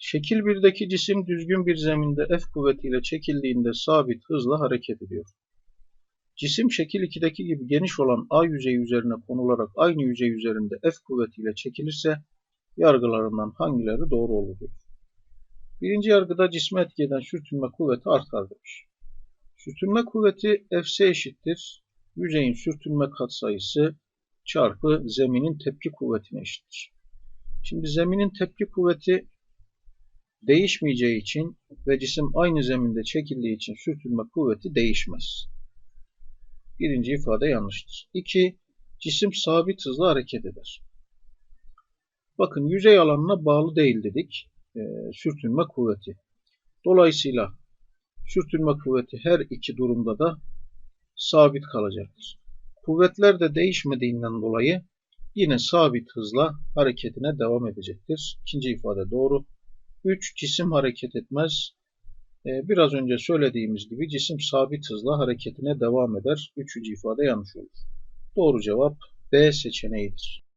Şekil 1'deki cisim düzgün bir zeminde F kuvvetiyle çekildiğinde sabit hızla hareket ediyor. Cisim şekil 2'deki gibi geniş olan A yüzeyi üzerine konularak aynı yüzey üzerinde F kuvvetiyle çekilirse yargılarından hangileri doğru olur. Birinci yargıda cisme etki eden sürtünme kuvveti artar demiş. Sürtünme kuvveti Fs eşittir. Yüzeyin sürtünme katsayısı çarpı zeminin tepki kuvvetine eşittir. Şimdi zeminin tepki kuvveti değişmeyeceği için ve cisim aynı zeminde çekildiği için sürtünme kuvveti değişmez. Birinci ifade yanlıştır. 2. Cisim sabit hızla hareket eder. Bakın yüzey alanına bağlı değil dedik. E, sürtünme kuvveti. Dolayısıyla sürtünme kuvveti her iki durumda da sabit kalacaktır. Kuvvetler de değişmediğinden dolayı yine sabit hızla hareketine devam edecektir. İkinci ifade doğru. 3. Cisim hareket etmez. Ee, biraz önce söylediğimiz gibi cisim sabit hızla hareketine devam eder. Üçüncü ifade yanlış olur. Doğru cevap B seçeneğidir.